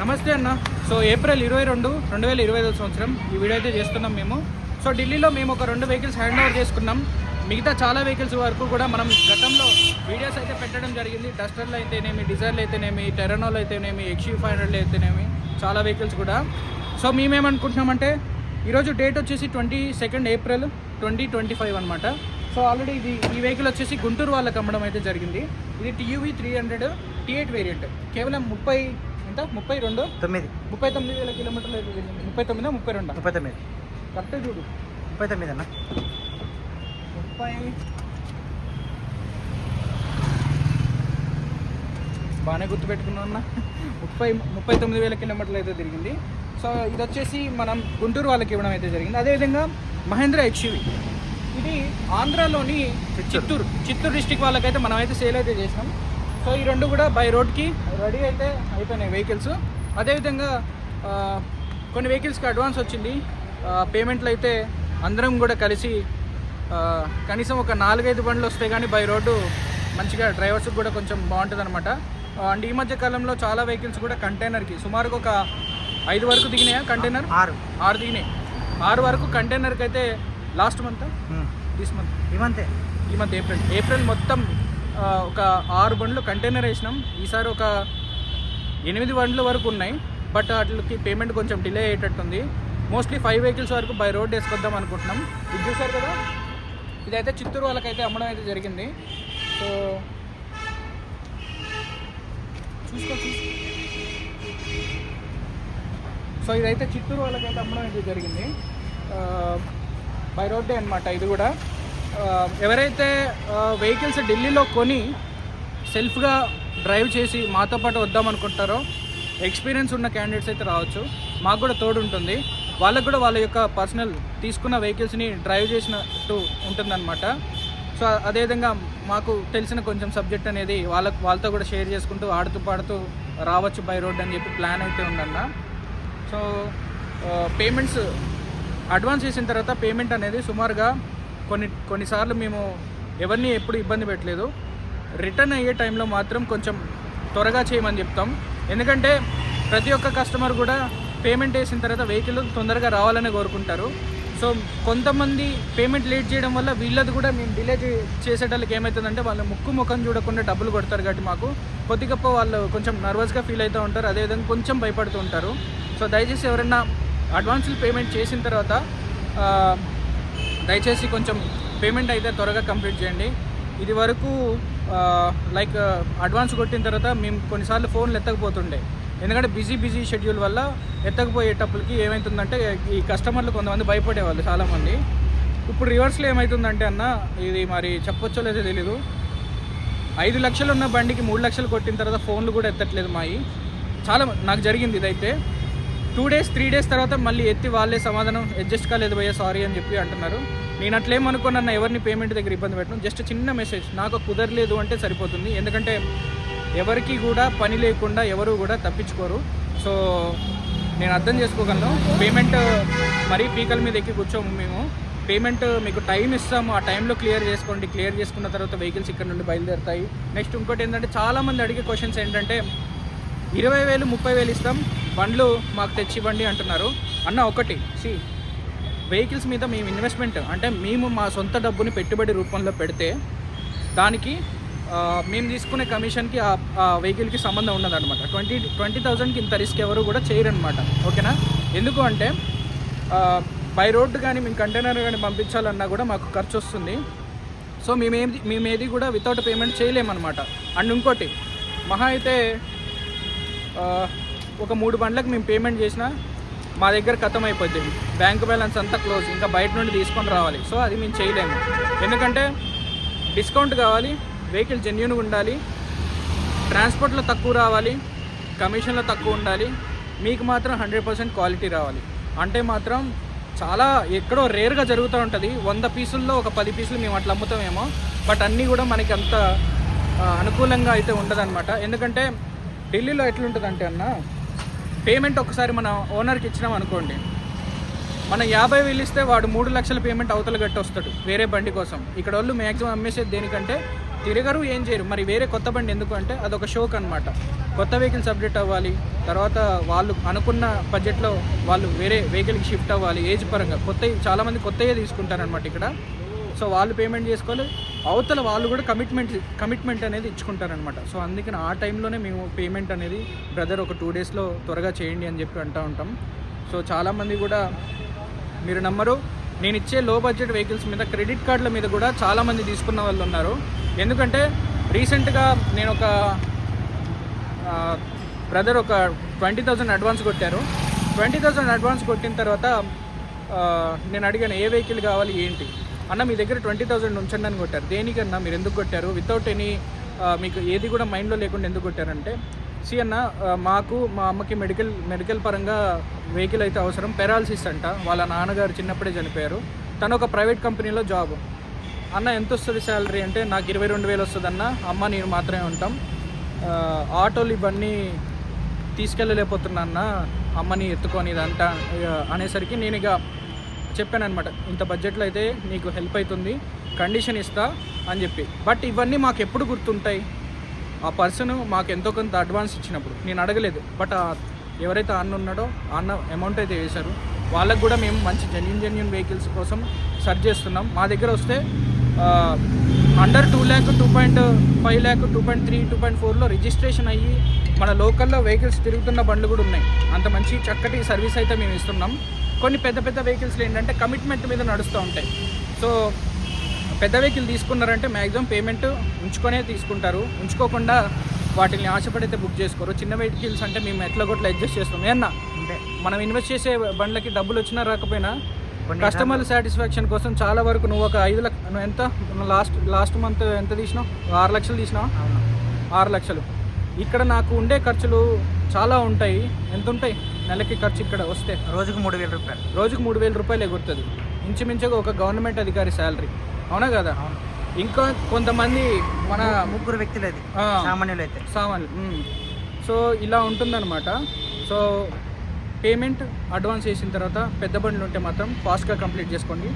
నమస్తే అన్న. So April ఇరవై రెండు రెండు వేల ఇరవై ఐదు సంవత్సరం ఈ వీడియో అయితే చేస్తున్నాం మేము. సో ఢిల్లీలో మేము ఒక రెండు వెహికల్స్ హ్యాండ్ ఓవర్ చేసుకున్నాం. మిగతా చాలా వెహికల్స్ వరకు కూడా మనం గతంలో వీడియోస్ అయితే పెట్టడం జరిగింది. డస్టర్లు అయితేనేమి డిజైర్లు అయితేనేమి టెరనోలు అయితేనేమి ఎక్స్యూ ఫైవ్ హండ్రెడ్లు అయితేనేమి చాలా వెహికల్స్ కూడా. సో మేమేమనుకుంటున్నామంటే ఈరోజు డేట్ వచ్చేసి twenty second April twenty twenty five అనమాట సో ఆల్రెడీ ఇది ఈ వెహికల్ వచ్చేసి గుంటూరు వాళ్ళకి అమ్మడం అయితే జరిగింది. ఇది TUV three hundred T eight variant కేవలం ముప్పై ఎంత? ముప్పై రెండు? తొమ్మిది. ముప్పై తొమ్మిది వేల కిలోమీటర్లు అయితే. ముప్పై తొమ్మిదా ముప్పై రెండా? ముప్పై తొమ్మిది. కరెక్ట్ చూడు. ముప్పై తొమ్మిది అన్న ముప్పై. బాగానే గుర్తుపెట్టుకున్నాం అన్న. ముప్పై ముప్పై తొమ్మిది వేల కిలోమీటర్లు అయితే తిరిగింది. సో ఇది వచ్చేసి మనం గుంటూరు వాళ్ళకి ఇవ్వడం అయితే జరిగింది. అదేవిధంగా మహేంద్ర ఎక్స్యూవి ఇది ఆంధ్రాలోని చిత్తూరు. చిత్తూరు డిస్టిక్ వాళ్ళకైతే మనం అయితే సేల్ అయితే చేసినాం. సో ఈ రెండు కూడా బై రోడ్కి రెడీ అయితే అయిపోయినాయి వెహికల్స్ అదేవిధంగా కొన్ని వెహికల్స్కి అడ్వాన్స్ వచ్చింది. పేమెంట్లు అయితే అందరం కూడా కలిసి కనీసం ఒక నాలుగైదు బండ్లు వస్తే కానీ బై రోడ్డు మంచిగా డ్రైవర్స్కి కూడా కొంచెం బాగుంటుంది అనమాట అండ్ ఈ మధ్య కాలంలో చాలా వెహికల్స్ కూడా కంటైనర్కి సుమారుగా ఒక ఐదు వరకు దిగినాయా కంటైనర్ ఆరు. ఆరు దిగినాయి. ఆరు వరకు కంటైనర్కి అయితే లాస్ట్ మంత్. దిస్ మంత్ ఇవంతే ఈ మంత్ ఏప్రిల్ ఏప్రిల్ మొత్తం ఒక ఆరు బండ్లు కంటైనర్ వేసినాం. ఈసారి ఒక ఎనిమిది బండ్ల వరకు ఉన్నాయి. బట్ వాటికి పేమెంట్ కొంచెం డిలే అయ్యేటట్టుంది. మోస్ట్లీ ఫైవ్ వెహికల్స్ వరకు బై రోడ్ వేసుకొద్దాం అనుకుంటున్నాం. ఇది చూసారు కదా? ఇదైతే చిత్తూరు వాళ్ళకైతే అమ్మడం అయితే జరిగింది. సో చూసుకో సో ఇదైతే చిత్తూరు వాళ్ళకైతే అమ్మడం అయితే జరిగింది. బై రోడ్డే అనమాట ఇది కూడా. ఎవరైతే వెహికల్స్ ఢిల్లీలో కొని సెల్ఫ్గా డ్రైవ్ చేసి మాతో పాటు వద్దాం అనుకుంటారో ఎక్స్పీరియన్స్ ఉన్న క్యాండిడేట్స్ అయితే రావచ్చు. మాకు కూడా తోడు ఉంటుంది. వాళ్ళకు కూడా వాళ్ళ యొక్క పర్సనల్ తీసుకున్న వెహికల్స్ని డ్రైవ్ చేసినట్టు ఉంటుందన్నమాట. సో అదేవిధంగా మాకు తెలిసిన కొంచెం సబ్జెక్ట్ అనేది వాళ్ళకు వాళ్ళతో కూడా షేర్ చేసుకుంటూ ఆడుతూ పాడుతూ రావచ్చు బై రోడ్ అని చెప్పి ప్లాన్ అయితే ఉందన్న. సో పేమెంట్స్ అడ్వాన్స్ చేసిన తర్వాత పేమెంట్ అనేది సుమారుగా కొన్ని కొన్నిసార్లు మేము ఎవరిని ఎప్పుడు ఇబ్బంది పెట్టలేదు. రిటర్న్ అయ్యే టైంలో మాత్రం కొంచెం త్వరగా చేయమని చెప్తాం. ఎందుకంటే ప్రతి ఒక్క కస్టమర్ కూడా పేమెంట్ వేసిన తర్వాత వెహికల్ తొందరగా రావాలని కోరుకుంటారు. సో కొంతమంది పేమెంట్ లేట్ చేయడం వల్ల వీళ్ళది కూడా మేము డిలే చేసేటోళ్ళకి ఏమవుతుందంటే వాళ్ళు ముక్కు ముఖం చూడకుండా డబ్బులు కొడతారు కాబట్టి మాకు కొద్ది గొప్ప వాళ్ళు కొంచెం నర్వస్గా ఫీల్ అవుతూ ఉంటారు. అదేవిధంగా కొంచెం భయపడుతూ ఉంటారు. సో దయచేసి ఎవరైనా అడ్వాన్స్లు పేమెంట్ చేసిన తర్వాత దయచేసి కొంచెం పేమెంట్ అయితే త్వరగా కంప్లీట్ చేయండి. ఇది వరకు లైక్ అడ్వాన్స్ కొట్టిన తర్వాత మేము కొన్నిసార్లు ఫోన్లు ఎత్తకపోతుండే. ఎందుకంటే బిజీ బిజీ షెడ్యూల్ వల్ల ఎత్తకపోయేటప్పటికి ఏమవుతుందంటే ఈ కస్టమర్లు కొంతమంది భయపడేవాళ్ళు చాలామంది. ఇప్పుడు రివర్స్లో ఏమవుతుందంటే అన్న ఇది మరి చెప్పొచ్చో లేదో తెలీదు. ఐదు లక్షలు ఉన్న బండికి మూడు లక్షలు కొట్టిన తర్వాత ఫోన్లు కూడా ఎత్తట్లేదు మాయి. చాలా నాకు జరిగింది ఇదైతే. టూ డేస్ త్రీ డేస్ తర్వాత మళ్ళీ ఎత్తి వాళ్ళే సమాధానం అడ్జస్ట్ కాలేదు భయ్యా సారీ అని చెప్పి అంటున్నారు. నేను అట్లేం అనుకున్నాను ఎవరిని పేమెంట్ దగ్గర ఇబ్బంది పెట్టను. జస్ట్ చిన్న మెసేజ్ నాకు కుదరలేదు అంటే సరిపోతుంది. ఎందుకంటే ఎవరికి కూడా పని లేకుండా ఎవరు కూడా తప్పించుకోరు. సో నేను అర్థం చేసుకోగలను. పేమెంట్ మరీ పీకల మీద ఎక్కి కూర్చోము మేము. పేమెంట్ మీకు టైం ఇస్తాము. ఆ టైంలో క్లియర్ చేసుకోండి. క్లియర్ చేసుకున్న తర్వాత వెహికల్స్ ఇక్కడ నుండి బయలుదేరుతాయి. నెక్స్ట్ ఇంకోటి ఏంటంటే చాలామంది అడిగే క్వశ్చన్స్ ఏంటంటే ఇరవై వేలు ముప్పై వేలు ఇస్తాం. బండ్లు మాకు తెచ్చి ఇవ్వండి అంటున్నారు. అన్న ఒకటి. సి వెహికల్స్ మీద మేము ఇన్వెస్ట్మెంట్ అంటే మేము మా సొంత డబ్బుని పెట్టుబడి రూపంలో పెడితే దానికి మేము తీసుకునే కమిషన్కి ఆ వెహికల్కి సంబంధం ఉండదన్నమాట. ట్వంటీ ట్వంటీ థౌజండ్కి ఇంత రిస్క్ ఎవరు కూడా చేయరనమాట ఓకేనా? ఎందుకు అంటే బై రోడ్డు కానీ మేము కంటైనర్ కానీ పంపించాలన్నా కూడా మాకు ఖర్చు వస్తుంది. సో మేమేది మేమేది కూడా వితౌట్ పేమెంట్ చేయలేమన్నమాట. అండ్ ఇంకోటి మహా అయితే ఒక మూడు బండ్లకు మేము పేమెంట్ చేసినా మా దగ్గర ఖతం అయిపోతుంది బ్యాంక్ బ్యాలెన్స్ అంతా క్లోజ్. ఇంకా బయట నుండి తీసుకొని రావాలి. సో అది మేము చేయలేము. ఎందుకంటే డిస్కౌంట్ కావాలి. వెహికల్ జెన్యున్గా ఉండాలి. ట్రాన్స్పోర్ట్లో తక్కువ రావాలి. కమిషన్లో తక్కువ ఉండాలి. మీకు మాత్రం హండ్రెడ్ పర్సెంట్ క్వాలిటీ రావాలి. అంటే మాత్రం చాలా ఎక్కడో రేర్గా జరుగుతూ ఉంటుంది. వంద పీసుల్లో ఒక పది పీసులు మేము అట్లా అమ్ముతామేమో. బట్ అన్నీ కూడా మనకి అంత అనుకూలంగా అయితే ఉండదన్నమాట. ఎందుకంటే ఢిల్లీలో ఎట్లుంటుందంటే అన్న పేమెంట్ ఒకసారి మన ఓనర్కి ఇచ్చినాం అనుకోండి. మన యాభై వేలు ఇస్తే వాడు మూడు లక్షల పేమెంట్ అవతల గట్టి వస్తాడు వేరే బండి కోసం. ఇక్కడ వాళ్ళు మ్యాక్సిమం అమ్మేసేది దేనికంటే తిరగరు ఏం చేయరు. మరి వేరే కొత్త బండి ఎందుకు అంటే అదొక షోక్ అనమాట కొత్త వెహికల్స్ సబ్జెక్ట్ అవ్వాలి తర్వాత వాళ్ళు అనుకున్న బడ్జెట్లో వాళ్ళు వేరే వెహికల్కి షిఫ్ట్ అవ్వాలి ఏజ్ పరంగా. కొత్త చాలామంది కొత్తయే తీసుకుంటారనమాట ఇక్కడ. సో వాళ్ళు పేమెంట్ చేసుకోవాలి అవతల వాళ్ళు కూడా కమిట్మెంట్ కమిట్మెంట్ అనేది ఇచ్చుకుంటారనమాట సో అందుకని ఆ టైంలోనే మేము పేమెంట్ అనేది బ్రదర్ ఒక టూ డేస్లో త్వరగా చేయండి అని చెప్పి అంటూ ఉంటాం. సో చాలామంది కూడా మీరు నమ్మరు. నేను ఇచ్చే లో బడ్జెట్ వెహికల్స్ మీద క్రెడిట్ కార్డుల మీద కూడా చాలామంది తీసుకున్న వాళ్ళు ఉన్నారు. ఎందుకంటే రీసెంట్గా నేను ఒక బ్రదర్ ఒక ట్వంటీ థౌజండ్ అడ్వాన్స్ కొట్టారు. ట్వంటీ థౌజండ్ అడ్వాన్స్ కొట్టిన తర్వాత నేను అడిగాను ఏ వెహికల్ కావాలి ఏంటి? అన్న మీ దగ్గర ట్వంటీ థౌసండ్ ఉంచండి అని కొట్టారు. దేనికన్నా మీరు ఎందుకు కొట్టారు? వితౌట్ ఎనీ మీకు ఏది కూడా మైండ్లో లేకుండా ఎందుకు కొట్టారంటే సి అన్న మాకు మా అమ్మకి మెడికల్ మెడికల్ పరంగా వెహికల్ అయితే అవసరం. పెరాలసిస్ అంట. వాళ్ళ నాన్నగారు చిన్నప్పుడే చనిపోయారు. తను ఒక ప్రైవేట్ కంపెనీలో జాబ్ అన్న ఎంత వస్తుంది శాలరీ అంటే నాకు ఇరవై రెండు వేలు వస్తుంది అన్న. అమ్మ నేను మాత్రమే ఉంటాం. ఆటోలు ఇవన్నీ తీసుకెళ్ళలేకపోతున్నా అన్న. అమ్మని ఎత్తుకొని ఇదంతా అనేసరికి నేను ఇక చెప్పాను అనమాట ఇంత బడ్జెట్లో అయితే నీకు హెల్ప్ అవుతుంది కండిషన్ ఇస్తా అని చెప్పి. బట్ ఇవన్నీ మాకు ఎప్పుడు గుర్తుంటాయి? ఆ పర్సన్ మాకు ఎంతో కొంత అడ్వాన్స్ ఇచ్చినప్పుడు. నేను అడగలేదు. బట్ ఎవరైతే అన్న ఉన్నాడో అన్న అమౌంట్ అయితే వేశారు. వాళ్ళకు కూడా మేము మంచి జెన్యున్ జెన్యున్ వెహికల్స్ కోసం సర్చ్ చేస్తున్నాం. మా దగ్గర వస్తే under two lakh two point five lakh two point three two point ఫోర్లో రిజిస్ట్రేషన్ అయ్యి మన లోకల్లో వెహికల్స్ తిరుగుతున్న బండ్లు కూడా ఉన్నాయి. అంత మంచి చక్కటి సర్వీస్ అయితే మేము ఇస్తున్నాం. కొన్ని పెద్ద పెద్ద వెహికల్స్లో ఏంటంటే కమిట్మెంట్ మీద నడుస్తూ ఉంటాయి. సో పెద్ద వెహికల్ తీసుకున్నారంటే మ్యాక్సిమం పేమెంట్ ఉంచుకొనే తీసుకుంటారు. ఉంచుకోకుండా వాటిని ఆశపడితే బుక్ చేసుకోరు. చిన్న వెహికల్స్ అంటే మేము ఎట్లా కొట్లా అడ్జస్ట్ చేస్తాం. ఏమన్నా? మనం ఇన్వెస్ట్ చేసే బండ్లకి డబ్బులు వచ్చినా రాకపోయినా కస్టమర్ సాటిస్ఫాక్షన్ కోసం చాలా వరకు నువ్వు ఒక ఐదు లక్ష నువ్వు ఎంత? లాస్ట్ లాస్ట్ మంత్ ఎంత తీసినావు? ఆరు లక్షలు తీసినావు? ఆరు లక్షలు. ఇక్కడ నాకు ఉండే ఖర్చులు చాలా ఉంటాయి. ఎంత ఉంటాయి నెలకి ఖర్చు ఇక్కడ వస్తే. రోజుకు మూడు వేల రూపాయలు. రోజుకు మూడు వేల రూపాయలు ఎగురుతుంది ఇంచుమించుగా ఒక గవర్నమెంట్ అధికారి శాలరీ. అవునా కదా? ఇంకా కొంతమంది మన ముగ్గురు వ్యక్తులు అది. సామాన్యులు అయితే. సామాన్లు మ్మ్. సో ఇలా ఉంటుందన్నమాట. సో పేమెంట్ అడ్వాన్స్ చేసిన తర్వాత పెద్ద బండ్లు ఉంటే మాత్రం ఫాస్ట్గా కంప్లీట్ చేసుకోండి.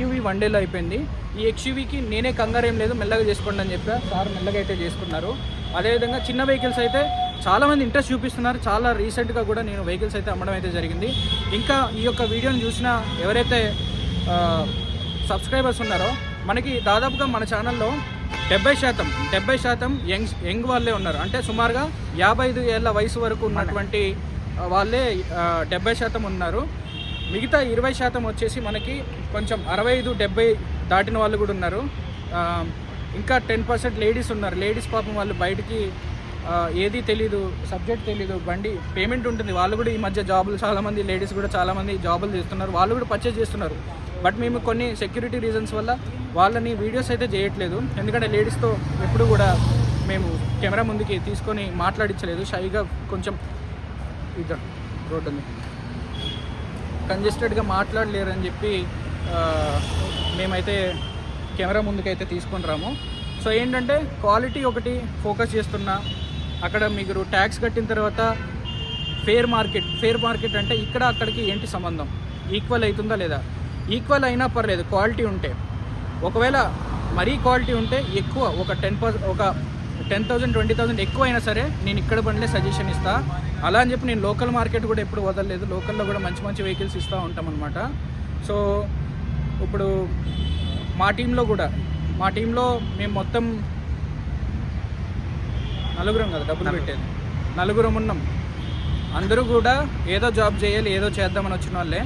ఈవీ వన్ డేలో అయిపోయింది. ఈ ఎక్స్యూవీకి నేనే కంగారు ఏం లేదు మెల్లగా చేసుకోండి అని చెప్పా. సార్ మెల్లగా అయితే చేసుకున్నారు. అదేవిధంగా చిన్న వెహికల్స్ అయితే చాలామంది ఇంట్రెస్ట్ చూపిస్తున్నారు. చాలా రీసెంట్గా కూడా నేను వెహికల్స్ అయితే అమ్మడం అయితే జరిగింది. ఇంకా ఈ యొక్క వీడియోని చూసిన ఎవరైతే సబ్స్క్రైబర్స్ ఉన్నారో మనకి దాదాపుగా మన ఛానల్లో డెబ్బై శాతం డెబ్బై శాతం యంగ్ యంగ్ వాళ్ళే ఉన్నారు. అంటే సుమారుగా యాభై ఐదు ఏళ్ళ వయసు వరకు ఉన్నటువంటి వాళ్ళే డెబ్బై శాతం ఉన్నారు. మిగతా ఇరవై శాతం వచ్చేసి మనకి కొంచెం అరవై ఐదు డెబ్బై దాటిన వాళ్ళు కూడా ఉన్నారు. ఇంకా టెన్ పర్సెంట్ లేడీస్ ఉన్నారు. లేడీస్ పాపం వాళ్ళు బయటికి ఏది తెలీదు సబ్జెక్ట్ తెలీదు బండి పేమెంట్ ఉంటుంది. వాళ్ళు కూడా ఈ మధ్య జాబులు చాలామంది లేడీస్ కూడా చాలామంది జాబులు చేస్తున్నారు. వాళ్ళు కూడా పర్చేజ్ చేస్తున్నారు. బట్ మేము కొన్ని సెక్యూరిటీ రీజన్స్ వల్ల వాళ్ళని వీడియోస్ అయితే చేయట్లేదు. ఎందుకంటే లేడీస్తో ఎప్పుడు కూడా మేము కెమెరా ముందుకి తీసుకొని మాట్లాడించలేదు. షైగా కొంచెం ఇక రోడ్డు ఉంది కంజెస్టెడ్గా మాట్లాడలేరని చెప్పి మేమైతే కెమెరా ముందుకైతే తీసుకొని రాము. సో ఏంటంటే క్వాలిటీ ఒకటి ఫోకస్ చేస్తున్నా. అక్కడ మీరు ట్యాక్స్ కట్టిన తర్వాత ఫేర్ మార్కెట్ ఫేర్ మార్కెట్ అంటే ఇక్కడ అక్కడికి ఏంటి సంబంధం? ఈక్వల్ అవుతుందా లేదా? ఈక్వల్ అయినా పర్లేదు క్వాలిటీ ఉంటే. ఒకవేళ మరీ క్వాలిటీ ఉంటే ఎక్కువ ఒక టెన్ పర్ ఒక టెన్ థౌసండ్ ట్వంటీ థౌసండ్ ఎక్కువ అయినా సరే నేను ఇక్కడ బండ్లే సజెషన్ ఇస్తా. అలా అని చెప్పి నేను లోకల్ మార్కెట్ కూడా ఎప్పుడు వదలలేదు. లోకల్లో కూడా మంచి మంచి వెహికల్స్ ఇస్తూ ఉంటాం అనమాట సో ఇప్పుడు మా టీంలో కూడా మా టీంలో మేము మొత్తం నలుగురం కదా డబ్బులు. పెట్టేది. నలుగురం ఉన్నాం. అందరూ కూడా ఏదో జాబ్ చేయాలి ఏదో చేద్దామని వచ్చిన వాళ్ళే.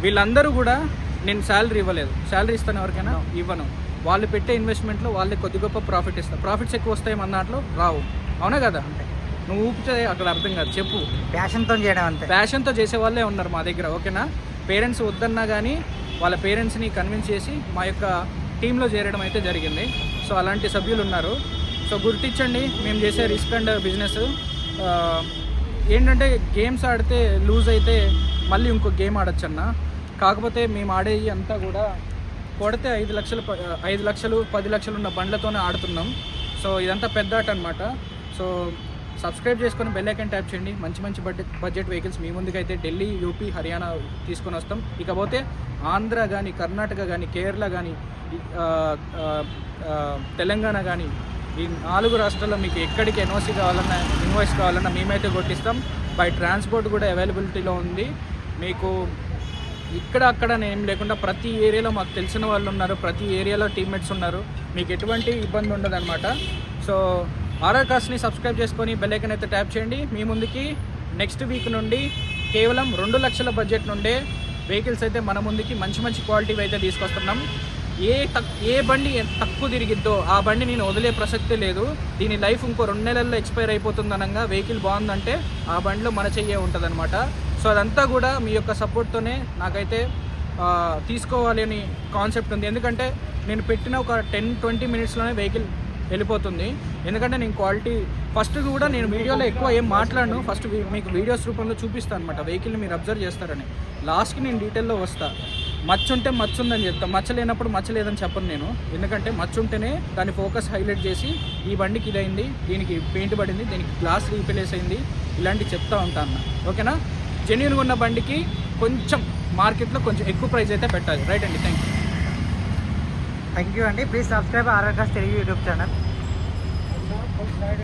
వీళ్ళందరూ కూడా నేను శాలరీ ఇవ్వలేదు. శాలరీ ఇస్తాను ఎవరికైనా? ఇవ్వను. వాళ్ళు పెట్టే ఇన్వెస్ట్మెంట్లో వాళ్ళే కొద్ది గొప్ప ప్రాఫిట్ ఇస్తారు. ప్రాఫిట్స్ ఎక్కువ వస్తాయి మన దాంట్లో? రావు. అవునా కదా? నువ్వు ఊపితే అక్కడ అర్థం కాదు. చెప్పు. ప్యాషన్తో చేయడం అంతే. ప్యాషన్తో చేసే వాళ్ళే ఉన్నారు మా దగ్గర ఓకేనా? పేరెంట్స్ వద్దన్నా కానీ వాళ్ళ పేరెంట్స్ని కన్విన్స్ చేసి మా యొక్క టీంలో చేరడం అయితే జరిగింది. సో అలాంటి సభ్యులు ఉన్నారు. సో గుర్తించండి మేము చేసే రిస్క్ అండ్ బిజినెస్ ఏంటంటే గేమ్స్ ఆడితే లూజ్ అయితే మళ్ళీ ఇంకో గేమ్ ఆడొచ్చు అన్న కాకపోతే మేము ఆడేవి అంతా కూడా కొడితే ఐదు లక్షలు ఐదు లక్షలు పది లక్షలు ఉన్న బండ్లతోనే ఆడుతున్నాం. సో ఇదంతా పెద్ద ఆట అనమాట సో సబ్స్క్రైబ్ చేసుకొని బెల్ ఐకన్ ట్యాప్ చేయండి. మంచి మంచి బడ్జెట్ బడ్జెట్ వెహికల్స్ మీ ముందుకైతే ఢిల్లీ యూపీ హర్యానా తీసుకొని వస్తాం. ఇకపోతే ఆంధ్ర కానీ కర్ణాటక కానీ కేరళ కానీ తెలంగాణ కానీ ఈ నాలుగు రాష్ట్రాల్లో మీకు ఎక్కడికి ఎన్ఓసి కావాలన్నా ఇన్వాయిస్ కావాలన్నా మేమైతే కొట్టిస్తాం. బై ట్రాన్స్పోర్ట్ కూడా అవైలబిలిటీలో ఉంది. మీకు ఇక్కడ అక్కడ ఏం లేకుండా ప్రతి ఏరియాలో మాకు తెలిసిన వాళ్ళు ఉన్నారు ప్రతి ఏరియాలో టీమ్మేట్స్ ఉన్నారు. మీకు ఎటువంటి ఇబ్బంది ఉండదన్నమాట. సో ఆర్ఆర్ కాస్ట్ని సబ్స్క్రైబ్ చేసుకొని బెల్లైకన్ అయితే ట్యాప్ చేయండి. మీ ముందుకి నెక్స్ట్ వీక్ నుండి కేవలం రెండు లక్షల బడ్జెట్ నుండే వెహికల్స్ అయితే మన ముందుకి మంచి మంచి క్వాలిటీ అయితే తీసుకొస్తున్నాం. ఏ తక్ ఏ బండి తక్కువ తిరిగిద్దో ఆ బండి నేను వదిలే ప్రసక్తే లేదు. దీని లైఫ్ ఇంకో రెండు నెలల్లో ఎక్స్పైర్ అయిపోతుంది అనగా వెహికల్ బాగుందంటే ఆ బండిలో మన చెయ్యే ఉంటుంది సో అదంతా కూడా మీ యొక్క సపోర్ట్తోనే నాకైతే తీసుకోవాలి అని కాన్సెప్ట్ ఉంది. ఎందుకంటే నేను పెట్టిన ఒక టెన్ ట్వంటీ మినిట్స్లోనే వెహికల్ వెళ్ళిపోతుంది. ఎందుకంటే నేను క్వాలిటీ ఫస్ట్ కూడా నేను వీడియోలో ఎక్కువ ఏం మాట్లాడను. ఫస్ట్ మీకు వీడియోస్ రూపంలో చూపిస్తాను అనమాట వెహికల్ని మీరు అబ్జర్వ్ చేస్తారని. లాస్ట్కి నేను డీటెయిల్లో వస్తాను మచ్చ ఉంటే మచ్చ ఉందని చెప్తాను మచ్చ లేనప్పుడు మచ్చ లేదని చెప్పను నేను. ఎందుకంటే మచ్చ ఉంటేనే దాని ఫోకస్ హైలైట్ చేసి ఈ బండికి ఇదైంది దీనికి పెయింట్ పడింది దీనికి గ్లాస్ రీప్లేస్ అయింది ఇలాంటివి చెప్తా ఉంటాను ఓకేనా? జెన్యున్గా ఉన్న బండికి కొంచెం మార్కెట్లో కొంచెం ఎక్కువ ప్రైస్ అయితే పెట్టాలి. రైట్ అండి? థ్యాంక్ యూ థ్యాంక్ యూ అండి. Please subscribe RR cast Telugu YouTube channel